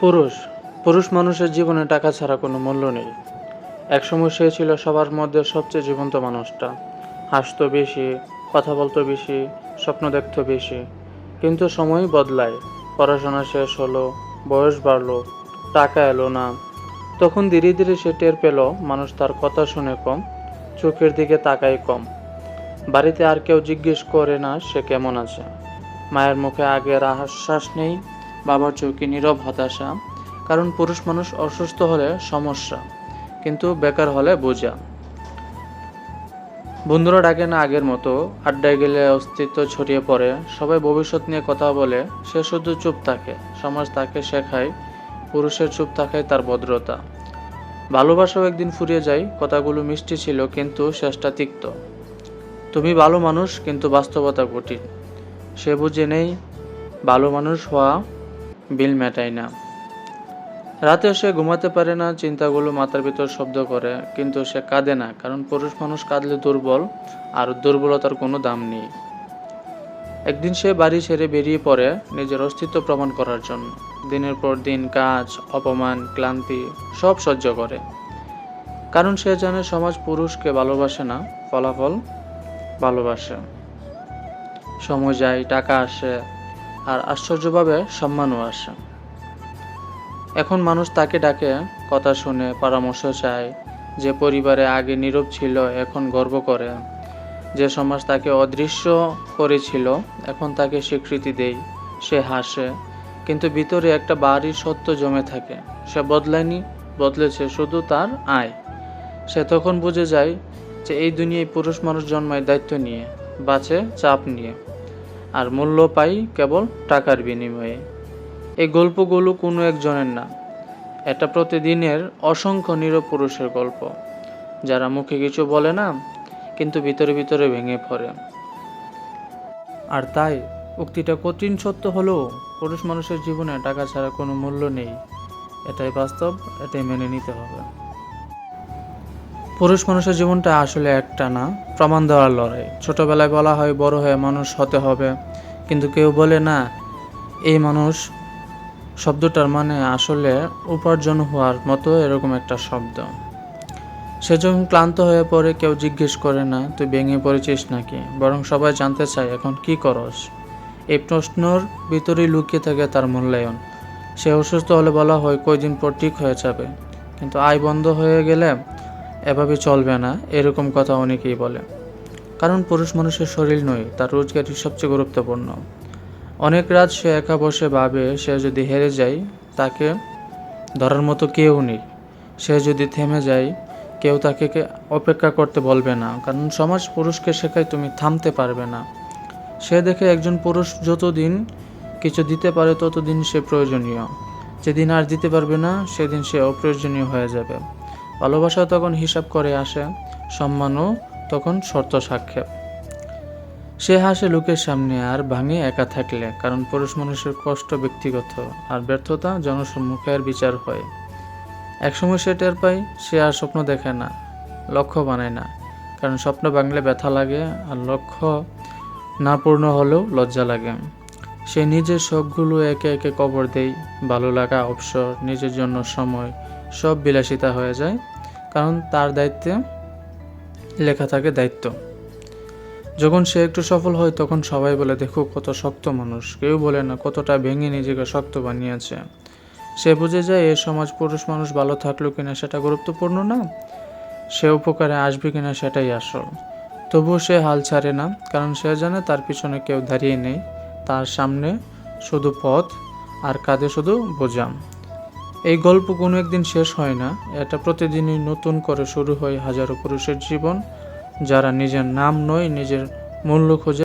পুরুষ পুরুষ মানুষের জীবনে টাকা ছাড়া কোনো মূল্য নেই। একসময় সে ছিল সবার মধ্যে সবচেয়ে জীবন্ত মানুষটা। হাসতো বেশি, কথা বলতো বেশি, স্বপ্ন দেখত বেশি। কিন্তু সময় বদলায়, পড়াশোনা শেষ হলো, বয়স বাড়লো, টাকা এলো না। তখন ধীরে ধীরে সে টের পেল, মানুষ তার কথা শুনে কম, চোখের দিকে তাকায় কম। বাড়িতে আর কেউ জিজ্ঞেস করে না সে কেমন আছে। মায়ের মুখে আগের আশ্বাস নেই বাবার চোখে নীরব হতাশা, কারণ পুরুষ মানুষ অসুস্থ হলে সমস্যা, কিন্তু বেকার হলে বোঝা। বন্ধুরা ডাকে না আগের মতো, আড্ডায় গেলে অস্তিত্ব ছড়িয়ে পড়ে, সবাই ভবিষ্যৎ নিয়ে কথা বলে, সে শুধু চুপ থাকে, সমাজ তাকে শেখায়, পুরুষের চুপ থাকায় তার ভদ্রতা। ভালোবাসাও একদিন ফুরিয়ে যায়, কথাগুলো মিষ্টি ছিল, কিন্তু শেষটা তিক্ত। তুমি ভালো মানুষ, কিন্তু বাস্তবতা কঠিন। সে বুঝে নেই, ভালো মানুষ হওয়া বিল মেটায় না। রাতে সে ঘুমাতে পারে না, চিন্তাগুলো মাথার ভিতর শব্দ করে, কিন্তু সে কাঁদে না, কারণ পুরুষ মানুষ কাঁদলে দুর্বল, আর দুর্বলতার কোনো দাম নেই। একদিন সে বাড়ি ছেড়ে বেরিয়ে পড়ে নিজের অস্তিত্ব প্রমাণ করার জন্য। দিনের পর দিন কাজ, অপমান, ক্লান্তি সব সহ্য করে। কারণ সে জানে সমাজ পুরুষকে ভালোবাসে না, ফলাফল ভালোবাসে। সময় যায়, টাকা আসে আর আশ্চর্যভাবে সম্মানও আসে। এখন মানুষ তাকে ডাকে, কথা শুনে, পরামর্শ চায়, যে পরিবারে আগে নীরব ছিল, এখন গর্ব করে। যে সমাজ তাকে অদৃশ্য করেছিল, এখন তাকে স্বীকৃতি দেয়, সে হাসে। কিন্তু ভিতরে একটা বাড়ির সত্য জমে থাকে। সে বদলায়নি, বদলেছে শুধু তার আয়। সে তখন বুঝে যায় যে এই দুনিয়ায় পুরুষ মানুষ জন্মায় দায়িত্ব নিয়ে, বাঁচে চাপ নিয়ে। আর মূল্য পাই কেবল টাকার বিনিময়ে। এই গল্পগুলো কোনো একজনের না। এটা প্রতিদিনের অসংখ্য নীরব পুরুষের গল্প। যারা মুখে কিছু বলে না, কিন্তু ভিতরে ভিতরে ভেঙে পড়ে। আর তাই উক্তিটা কঠিন সত্য হলেও পুরুষ মানুষের জীবনে টাকা ছাড়া কোনো মূল্য নেই। এটাই বাস্তব, এটাই মেনে নিতে হবে। পুরুষ মানুষের জীবনটা আসলে একটা না, প্রমাণ দেওয়ার লড়াই। ছোটবেলায় বলা হয়, বড় হয়ে মানুষ হতে হবে। কিন্তু কেউ বলে না, এই মানুষ শব্দটার মানে আসলে উপার্জন হওয়ার মতো এরকম একটা শব্দ। সে যখন ক্লান্ত হয়ে পড়ে, কেউ জিজ্ঞেস করে না, তুই ভেঙে পড়েছিস নাকি? বরং সবাই জানতে চায়, এখন কি করস? এই প্রশ্নর ভিতরেই লুকিয়ে থাকে তার মূল্যায়ন। সে অসুস্থ হলে বলা হয়, কয়দিন পর ঠিক হয়ে যাবে? কিন্তু আয় বন্ধ হয়ে গেলে এভাবে চলবে না, এরকম কথা অনেকেই বলে। কারণ পুরুষ মানুষের শরীর নয়, তার রোজগারই সবচেয়ে গুরুত্বপূর্ণ। অনেক রাত সে একা বসে ভাবে, সে যদি হেরে যায়, তাকে ধরার মতো কেউ নেই। সে যদি থেমে যায়, কেউ তাকে অপেক্ষা করতে বলবে না। কারণ সমাজ পুরুষকে শেখায় তুমি থামতে পারবে না। সে দেখে একজন পুরুষ যতদিন কিছু দিতে পারে, ততদিন সে প্রয়োজনীয়। যেদিন আর দিতে পারবে না, সেদিন সে অপ্রয়োজনীয় হয়ে যাবে। ভালোবাসা তখন হিসাব করে আসে সম্মানও তখন শর্ত সাক্ষেপ সে হাসে লোকের সামনে আর ভাঙে একা থাকলে, কারণ পুরুষ মানুষের কষ্ট ব্যক্তিগত আর ব্যর্থতা জনসম্মুখে আর বিচার হয়। একসময় সে টের পায়, সে আর স্বপ্ন দেখে না, লক্ষ্য বানায় না, কারণ স্বপ্ন ভাঙলে ব্যথা লাগে আর লক্ষ্য না পূর্ণ হলেও লজ্জা লাগে। সে নিজের শখগুলো একে একে কবর দেয়, ভালো লাগা অবসর, নিজের জন্য সময় সব বিলাসিতা হয়ে যায়, কারণ তার দায়িত্বে লেখা থাকে দায়িত্ব। যখন সে একটু সফল হয়, তখন সবাই বলে, দেখো, কত শক্ত মানুষ। কেউ বলে না, কতটা ভেঙে নিজেকে শক্ত বানিয়েছে। সে বুঝে যায়, এ সমাজ পুরুষ মানুষ ভালো থাকল কিনা সেটা গুরুত্বপূর্ণ না। সে উপকারে আসবে কিনা সেটাই আসল। তবুও সে হাল ছাড়ে না, কারণ সে জানে তার পিছনে কেউ দাঁড়িয়ে নেই। তার সামনে শুধু পথ, আর কাঁধে শুধু বোঝাম। এই গল্প কোনো একদিন শেষ হয় না। এটা প্রতিদিনই নতুন করে শুরু হয় হাজারো পুরুষের জীবন, যারা নিজের নাম নয়, নিজের মূল্য খোঁজে